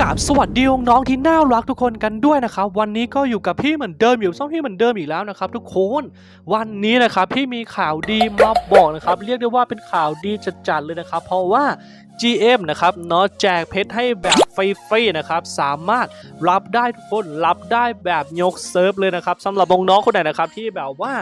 กราบสวัสดีน้องๆที่น่ารักทุกคนกันด้วยนะครับวันนี้ก็อยู่กับพี่เหมือนเดิมอยู่ช่องพี่เหมือนเดิมอีกแล้วนะครับ ทุกคนวันนี้นะครับพี่มีข่าวดีมาบอกนะครับ เรียกได้ว่าเป็นข่าวดีจัดๆเลยนะครับ เพราะว่า GM นะครับเนาะแจกเพชรให้แบบฟรีๆนะครับ สามารถรับได้ทุกคนรับได้แบบยกเซิร์ฟเลยนะครับสำหรับน้องๆคนไหนนะครับที่แบบว่า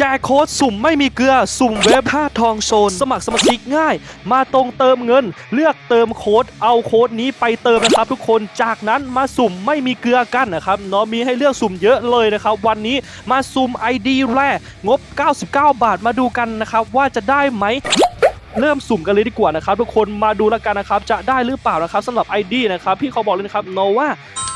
แจกโค้ดสุ่มไม่มีเกลือ สุ่มเว็บท่าทองโซน สมัครสมาชิกง่าย มาตรงเติมเงิน เลือกเติมโค้ดเอาโค้ดนี้ไปเติมนะครับ ทุกคนจากนั้นมาสุ่มไม่มีเกลือกันนะครับเนาะมีให้เลือกสุ่มเยอะเลยนะครับ วันนี้มาสุ่ม ID แรกงบ 99 บาทมาดูกันนะครับ ว่าจะได้ไหมเริ่มสุ่มกันเลยดีกว่านะครับ ทุกคนมาดูแล้วกันนะครับ จะได้หรือเปล่านะครับสำหรับ ID นะครับพี่เขาบอกเลยนะครับโนว่า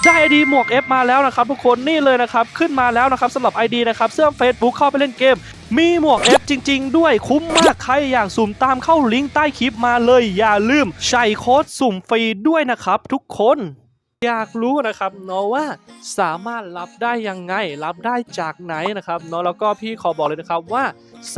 ได้ ID หมวก F มาแล้วนะครับทุกคนนี่เลยนะครับขึ้นมาแล้วนะครับสำหรับ ID นะครับเสื้อ Facebook เข้าไปเล่นเกม มีหมวก F จริง ๆ ด้วยคุ้มมากใครอยากสุ่มตามเข้าลิงก์ใต้คลิปมาเลย อย่าลืมใส่โค้ดสุ่มฟรีด้วยนะครับทุกคนอยากรู้นะครับเนาะว่าสามารถรับได้ยังไง รับได้จากไหนนะครับเนาะแล้วก็พี่ขอบอกเลยนะครับว่า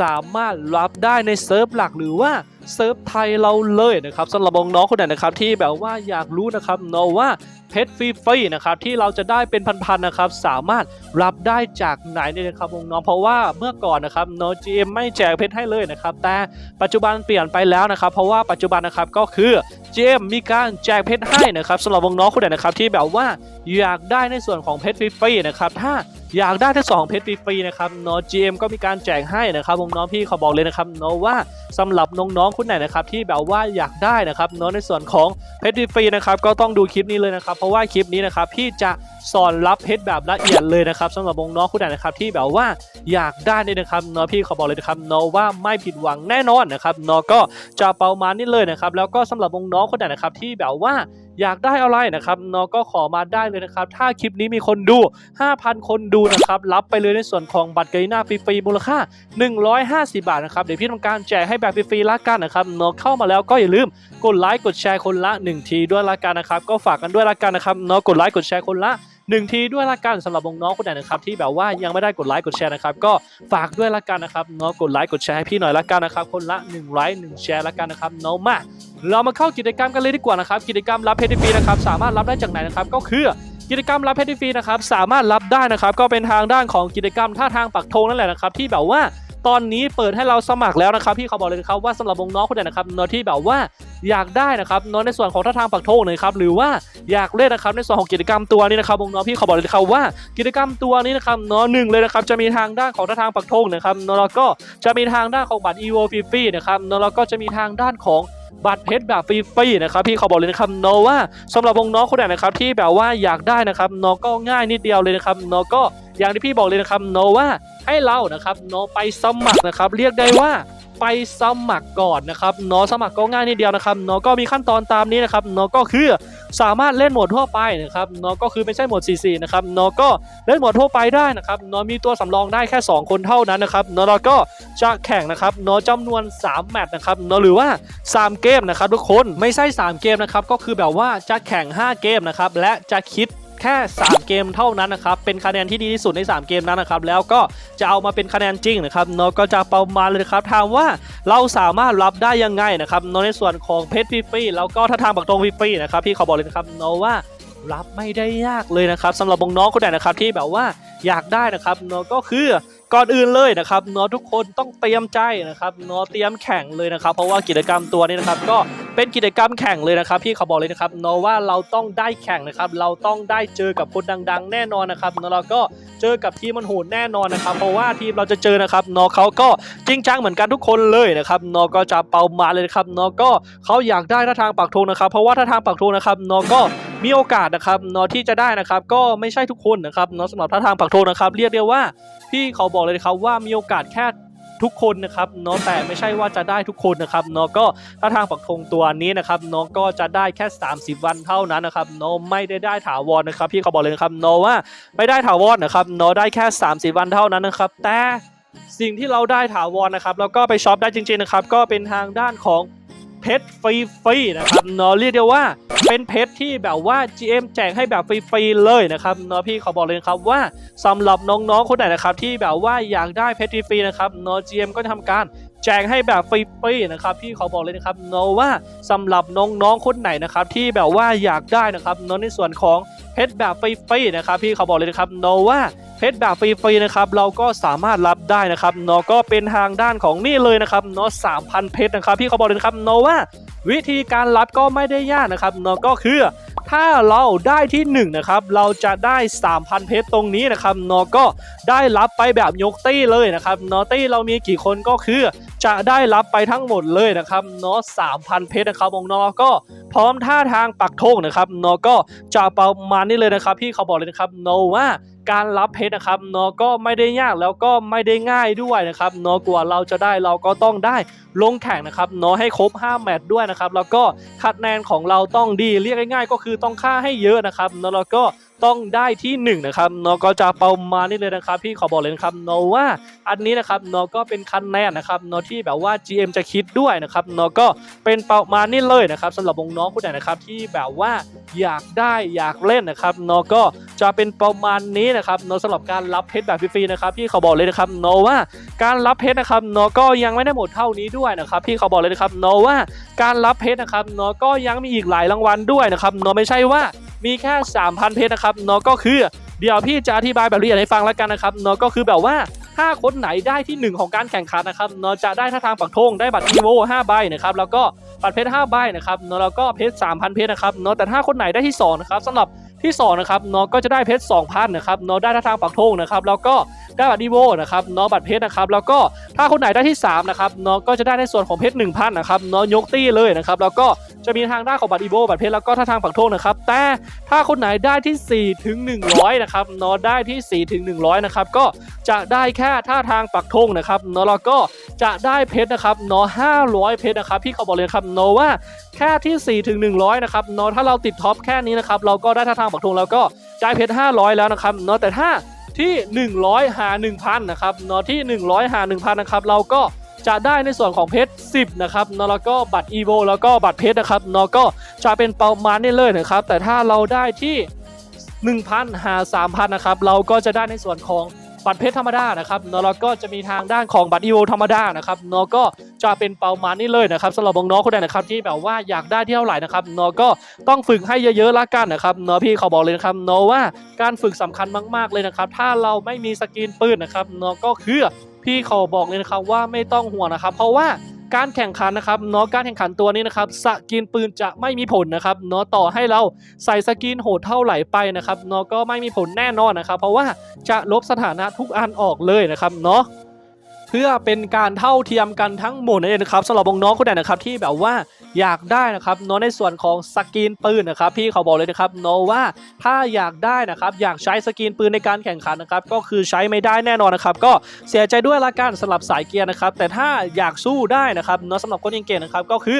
สามารถรับได้ในเซิร์ฟหลักหรือว่า เซิร์ฟไทยเราเลยนะครับสำหรับน้องๆคนไหนนะครับที่แบบว่าอยากรู้นะครับเนาะว่าเพชรฟรีๆนะครับที่เราจะได้เป็นพันๆนะครับสามารถรับได้จากไหนเนี่ยนะครับน้องเพราะว่าเมื่อก่อนนะครับเนาะ GM ไม่แจกเพชรให้เลยนะครับแต่ปัจจุบันเปลี่ยนไปแล้วนะครับเพราะว่าปัจจุบันนะครับก็คือเจมมีการแจกเพชรให้นะครับสำหรับน้องๆคนไหนนะครับที่แบบว่าอยากได้ในส่วนของเพชรฟรีๆนะครับถ้า อยากได้ทั้งสองเพชรฟรีๆนะครับเนาะ GM ก็มีการแจกให้นะครับน้องๆพี่ขอบอกเลยนะครับเนาะว่าสำหรับน้องๆคนไหนนะครับที่แบบว่าอยากได้นะครับเนาะในส่วนของเพชรฟรีๆนะครับก็ต้องดูคลิปนี้เลยนะครับเพราะว่าคลิปนี้นะครับพี่จะ สอนรับเพชรแบบละเอียดเลยนะครับสำหรับวงน้องๆคนไหนนะครับที่แบบว่าอยากได้เนี่ยนะครับเนาะพี่ขอบอกเลยนะครับเนาะว่าไม่ผิดหวังแน่นอนนะครับเนาะก็จะเปามานี่เลยนะครับแล้วก็สำหรับวงน้องๆคนไหนนะครับที่แบบว่าอยากได้อะไรนะครับน้องก็ขอมาได้เลยนะครับ ถ้าคลิปนี้มีคนดู 5,000 คนดูนะครับ รับไปเลยในส่วนของบัตรเกยหน้าฟรีๆมูลค่า 150 บาทนะครับ เดี๋ยวพี่ทำการแจกให้แบบฟรีๆละกันนะครับน้องเข้ามาแล้วก็อย่าลืมกดไลค์กดแชร์คนละ 1 ทีด้วยละกันนะครับ ก็ฝากกันด้วยละกันนะครับนอกดไลค์กดแชร์คนละ หนึ่งทีด้วยละกันสำหรับน้องคนไหนนะครับที่แบบว่ายังไม่ได้กดไลค์กดแชร์นะครับก็ฝากด้วยละกันนะครับน้องกดไลค์กดแชร์ให้พี่หน่อยละกันนะครับคนละ1ไลค์1แชร์ละกันนะครับน้องมาเรามาเข้ากิจกรรมกันเลยดีกว่านะครับกิจกรรมรับเพชรฟรีนะครับสามารถรับได้จากไหนนะครับก็คือกิจกรรมรับเพชรฟรีนะครับสามารถรับได้นะครับก็เป็นทางด้านของกิจกรรมท่าทางปักธงนั่นแหละนะครับที่แบบว่า ตอนนี้เปิดให้เราสมัครแล้วนะครับพี่เขาบอกเลยนะครับว่าสำหรับน้องคนไหนนะครับน้องที่แบบว่าอยากได้นะครับน้องในส่วนของท่าทางปักธงนะครับหรือว่าอยากเล่นนะครับในส่วนของกิจกรรมตัวนี้นะครับน้องพี่เขาบอกเลยนะครับว่ากิจกรรมตัวนี้นะครับนอหนึ่งเลยนะครับจะมีทางด้านของท่าทางปักธงนะครับนอแล้วก็จะมีทางด้านของบัตร EVO ฟรีๆนะครับนอแล้วก็จะมีทางด้านของ บัตรเพชรแบบฟรีๆนะครับพี่เขาบอกเลยนะครับเนาะว่าสำหรับวงน้องคนไหนนะครับที่แบบว่าอยากได้นะครับเนาะก็ง่ายนิดเดียวเลยนะครับเนาะก็อย่างที่พี่บอกเลยนะครับเนาะว่าให้เรานะครับเนาะไปสมัครนะครับ เรียกได้ว่า ไปสมัครก่อนนะครับเนาะสมัครก็ง่ายนิดเดียวนะครับเนาะก็มีขั้นตอนตามนี้นะครับเนาะก็คือสามารถเล่นโหมดทั่วไปนะครับเนาะก็คือไม่ใช่โหมด CC นะครับเนาะก็เล่นโหมดทั่วไปได้นะครับเนาะมีตัวสำรองได้แค่ 2 คนเท่านั้นนะครับเนาะแล้วก็จะแข่งนะครับเนาะจำนวน 3 แมตช์นะครับเนาะหรือว่า 3 เกมนะครับทุกคนไม่ใช่ 3 เกมนะครับก็คือแบบว่าจะแข่ง 5 เกมนะครับและจะคิด ค่ 3 เกมเท่านั้นนะครับเป็นคะแนนที่ดีที่สุดใน 3 เกมนั้นนะครับแล้วก็จะเอามาเป็นคะแนนจริงนะครับเนาะก็จะประมาณเลยครับถามว่าเราสามารถรับได้ยังไงนะครับเนาะในส่วนของเพชรฟรีแล้วก็ท่าทางปักตรงฟรีนะครับพี่ขอบอกเลยนะครับเนาะว่ารับไม่ได้ยากเลยนะครับสำหรับน้องคนไหนนะครับที่แบบว่าอยากได้นะครับเนาะก็คือ ก่อนอื่นเลยนะครับเนาะทุกคนต้องเตรียมใจนะครับเนาะเตรียมแข่งเลยนะครับ เพราะว่ากิจกรรมตัวนี้นะครับ ก็เป็นกิจกรรมแข่งเลยนะครับพี่เขาบอกเลยนะครับเนาะว่าเราต้องได้แข่งนะครับ เราต้องได้เจอกับคนดัง ๆ แน่นอนนะครับเนาะเราก็เจอกับทีมมันโหดแน่นอนนะครับ เพราะว่าทีมเราจะเจอนะครับเนาะเขาก็จริงจังเหมือนกันทุกคนเลยนะครับเนาะก็จะเป่ามาเลยนะครับเนาะก็เขาอยากได้ท่าทางปักธงนะครับ เพราะว่าท่าทางปักธงนะครับเนาะก็ มีโอกาสนะครับเนาะที่จะได้นะครับ ก็ไม่ใช่ทุกคนนะครับเนาะสำหรับท่าทางปักธงนะครับ เรียกได้ว่าพี่เขาบอกเลยครับว่ามีโอกาสแค่ทุกคนนะครับเนาะแต่ไม่ใช่ว่าจะได้ทุกคนนะครับเนาะก็ถ้าทางปักธงตัวนี้นะครับเนาะก็จะได้แค่ 30 วันเท่านั้นนะครับเนาะไม่ได้ได้ถาวรนะครับพี่เขาบอกเลยนะครับเนาะว่าไม่ได้ถาวรนะครับเนาะได้แค่ 30 วันเท่านั้นนะครับ แต่สิ่งที่เราได้ถาวรนะครับแล้วก็ไปช็อปได้จริงๆนะครับ ก็เป็นทางด้านของ เพชรฟรีๆนะครับเนาะเรียกได้ว่าเป็นเพชรที่แบบว่า GM แจกให้แบบฟรีๆเลยนะครับเนาะพี่เขาบอกเลยครับว่าสำหรับน้องๆคนไหนนะครับที่แบบว่าอยากได้เพชรฟรีๆนะครับเนาะ GM ก็จะทำการแจกให้แบบฟรีๆนะครับพี่ขอบอกเลยนะครับเนาะว่าสำหรับน้องๆคนไหนนะครับที่แบบว่าอยากได้นะครับเนาะในส่วนของเพชรแบบฟรีๆนะครับพี่เขาบอกเลยนะครับเนาะว่า ชรแบบฟรีๆนะครับเราก็สามารถรับได้นะครับเนาะก็เป็นทางด้านของนี่เลยนะครับเนาะ3,000เพชรนะครับพี่เขาบอกเลยนะครับเนาะว่าวิธีการรับก็ไม่ได้ยากนะครับเนาะก็คือถ้าเราได้ที่1นะครับเราจะได้ 3,000 เพชรตรงนี้นะครับเนาะก็ได้รับไปแบบยกตี้เลยนะครับเนาะตี้เรามีกี่คนก็คือ จะได้รับไปทั้งหมดเลยนะครับเนาะ3,000 เพชรนะครับวงนอก็พร้อมท่าทางปักธงนะครับเนาะก็จะประมาณนี้เลยนะครับพี่เขาบอกเลยนะครับเนาะว่า การรับเพชรนะครับเนาะก็ไม่ได้ยากแล้วก็ไม่ได้ง่ายด้วยนะครับเนาะกว่าเราจะได้เราก็ต้องได้ลงแข่งนะครับเนาะให้ครบ 5 แมตช์ด้วยนะครับแล้วก็คะแนนของเราต้องดีเรียกง่ายๆ ก็คือต้องค่าให้เยอะนะครับเนาะแล้วก็ ต้องได้ที่หนึ่งนะครับเนาะก็จะประมาณนี้เลยนะครับ พี่ขอบอกเลยนะครับเนาะว่าอันนี้นะครับเนาะก็เป็นคะแนนนะครับเนาะที่แบบว่า GM จะคิดด้วยนะครับเนาะก็เป็นประมาณนี้เลยนะครับสำหรับวงน้องคนไหนนะครับที่แบบว่าอยากได้อยากเล่นนะครับเนาะก็จะเป็นประมาณนี้นะครับเนาะสำหรับการรับเพชรแบบฟรีๆนะครับพี่ขาบอกเลยนะครับเนาะว่าการรับเพชรนะครับเนาะก็ยังไม่ได้หมดเท่านี้ด้วยนะครับพี่ขาบอกเลยนะครับเนาะว่าการรับเพชรนะครับเนาะก็ยังมีอีกหลายรางวัลด้วยนะครับเนาะไม่ใช่ว่า มีแค่ 3,000 เพชรนะครับเนาะก็คือเดี๋ยวพี่จะอธิบายแบบละเอียดให้ฟังแล้วกันนะครับเนาะก็คือแบบว่าถ้าคนไหนได้ที่ 1 ของการแข่งขันนะครับเนาะจะได้ท่าทางปักธงได้บัตรอีโว5ใบนะครับแล้วก็บัตรเพชร5ใบนะครับเนาะแล้วก็เพชร3,000 เพชรนะครับเนาะแต่ถ้าคนไหนได้ที่2นะครับสำหรับที่2นะครับเนาะก็จะได้เพชร2,000นะครับเนาะได้ท่าทางปักธงนะครับแล้วก็ ได้บัตรอีโวนะครับเนาะบัตรเพชรนะครับแล้วก็ถ้าคนไหนได้ที่3นะครับเนาะก็จะได้ในส่วนของเพชร1,000นะครับเนาะยกตี้เลยนะครับแล้วก็จะมีทางด้านของบัตรอีโวบัตรเพชรแล้วก็ท่าทางปักธงนะครับแต่ถ้าคนไหนได้ที่ 4 ถึง 100นะครับเนาะได้ที่ 4 ถึง 100นะครับก็จะได้แค่ท่าทางปักธงนะครับเนาะแล้วก็จะได้เพชรนะครับเนาะ500 เพชรนะครับพี่เขาบอกเลยครับเนาะว่าแค่ที่4ถึง100นะครับเนาะถ้าเราติดท็อปแค่นี้นะครับเราก็ได้ท่าทางปักธงแล้วก็ได้เพชร500 แล้วนะครับเนาะแต่ถ้า ที่ 100 หา 1,000 นะครับเนาะที่ 100 หา 1,000 นะครับ เราก็จะได้ในส่วนของเพชร 10 นะครับเนาะแล้วก็บัตรอีโวแล้วก็บัตรเพชรนะครับเนาะก็จะเป็นประมาณนี้เลยนะครับ แต่ถ้าเราได้ที่ 1,000 หา 3,000 นะครับ เราก็จะได้ในส่วนของ บัตรเพชรธรรมดานะครับเนาะแล้วก็จะมีทางด้านของบัตรอีโวธรรมดานะครับเนาะก็จะเป็นเปามานี่เลยนะครับสำหรับน้องคนใดนะครับที่แบบว่าอยากได้ที่เท่าไหร่นะครับเนาะก็ต้องฝึกให้เยอะๆละกันนะครับเนาะพี่เขาบอกเลยนะครับเนาะว่าการฝึกสำคัญมากๆเลยนะครับ ถ้าเราไม่มีสกินปืนนะครับเนาะก็คือพี่เขาบอกเลยนะครับว่าไม่ต้องห่วงนะครับ เพราะว่า การแข่งขันนะครับเนาะการแข่งขันตัวนี้นะครับสกินปืนจะไม่มีผลนะครับเนาะต่อให้เราใส่สกินโหดเท่าไหร่ไปนะครับเนาะก็ไม่มีผลแน่นอนนะครับ เพราะว่าจะลบสถานะทุกอันออกเลยนะครับเนาะ พื่อเป็นการเท่าเทียมกันทั้งหมดนั่นเองนะครับสำหรับน้องคนไหนนะครับที่แบบว่าอยากได้นะครับเนาะในส่วนของสกินปืนนะครับพี่เขาบอกเลยนะครับเนาะว่าถ้าอยากได้นะครับอยากใช้สกินปืนในการแข่งขันนะครับก็คือใช้ไม่ได้แน่นอนนะครับก็เสียใจด้วยละกันสำหรับสายเกียร์นะครับแต่ถ้าอยากสู้ได้นะครับเนาะสำหรับคนเก่งๆนะครับก็คือ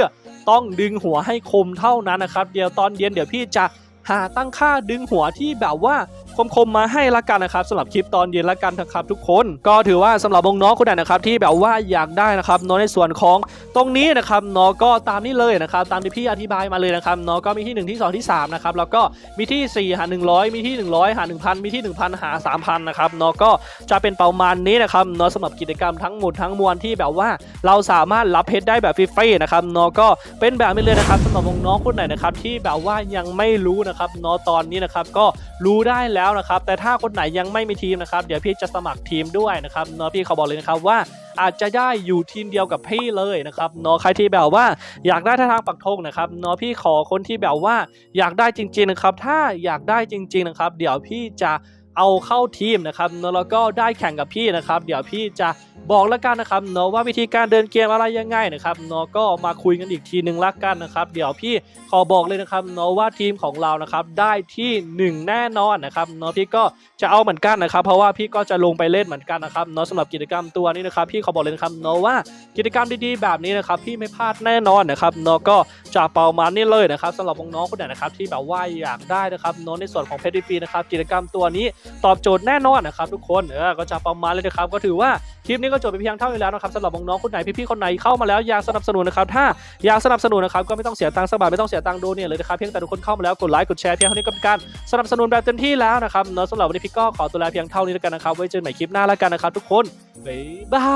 ต้องดึงหัวให้คมเท่านั้นนะครับเดี๋ยวตอนเย็นเดี๋ยวพี่จะ หาตั้งค่าดึงหัวที่แบบว่าคมๆมมาให้ละกันนะครับสำหรับคลิปตอนเย็นละกันนะครับทุกคน ก็ถือว่าสำหรับน้องๆคนไหนนะครับที่แบบว่าอยากได้นะครับเนาะในส่วนของตรงนี้นะครับเนาะก็ตามนี้เลยนะครับตามที่พี่อธิบายมาเลยนะครับเนาะก็มีที่ 1 ที่ 2 ที่ 3 นะครับ แล้วก็มีที่ 4 หา 100 มีที่ 100 หา 1,000 มีที่ 1,000 หา 3,000 นะครับเนาะก็จะเป็นประมาณนี้นะครับเนาะสำหรับกิจกรรมทั้งหมดทั้งมวลที่แบบว่าเราสามารถรับเพชรได้แบบฟรีๆนะครับเนาะก็เป็นแบบนี้เลยนะครับสำหรับน้องๆคนไหนนะครับที่แบบว่ายังไม่รู้นะครับเนาะตอนนี้นะครับก็รู้ได้แล้วนะครับ แต่ถ้าคนไหนยังไม่มีทีมนะครับ เดี๋ยวพี่จะสมัครทีมด้วยนะครับเนาะพี่เขาบอกเลยนะครับว่าอาจจะได้อยู่ทีมเดียวกับพี่เลยนะครับเนาะใครที่แบบว่าอยากได้ท่าทางปักธงนะครับเนาะพี่ขอคนที่แบบว่าอยากได้จริง ๆนะครับ ถ้าอยากได้จริง ๆนะครับ เดี๋ยวพี่จะ เอาเข้าทีมนะครับเนาะแล้วก็ได้แข่งกับพี่นะครับ เดี๋ยวพี่จะบอกแล้วกันนะครับเนาะว่าวิธีการเดินเกมอะไรยังไงนะครับเนาะก็มาคุยกันอีกทีหนึ่งละกันนะครับเดี๋ยวพี่ขอบอกเลยนะครับเนาะว่าทีมของเรานะครับได้ที่หนึ่งแน่นอนนะครับเนาะพี่ก็จะเอาเหมือนกันนะครับ เพราะว่าพี่ก็จะลงไปเล่นเหมือนกันนะครับเนาะสำหรับกิจกรรมตัวนี้นะครับ พี่ขอบอกเลยนะครับเนาะว่ากิจกรรมดีๆแบบนี้นะครับ พี่ไม่พลาดแน่นอนนะครับเนาะก็จะประมาณนี้เลยนะครับสำหรับน้องๆคนไหนนะครับที่แบบว่าอยากได้นะครับเนาะในส่วนของเพชรฟรีนะครับกิจกรรมตัวนี้ตอบโจทย์แน่นอนนะครับทุกคนเออก็จะประมาณเลยนะครับก็ถือว่าคลิปนี้ก็จบไปเพียงเท่านี้แล้วนะครับสำหรับน้องๆคนไหนพี่ๆคนไหนเข้ามาแล้วอยากสนับสนุนนะครับถ้าอยากสนับสนุนนะครับก็ไม่ต้องเสียตังค์สบาทไม่ต้องเสียตังค์โดเนี่ยเลยนะครับเพียงแต่ทุกคนเข้ามาแล้วกดไลค์กดแชร์เพียงเท่านี้ก็เป็นการสนับสนุนแบบเต็มที่แล้วนะครับเนาะสำหรับวันนี้พี่ก็ขอตัวลาเพียงเท่านี้แล้วกันนะครับไว้เจอกันใหม่คลิปหน้าแล้วกันนะครับทุกคนบ๊ายบา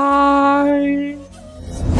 ย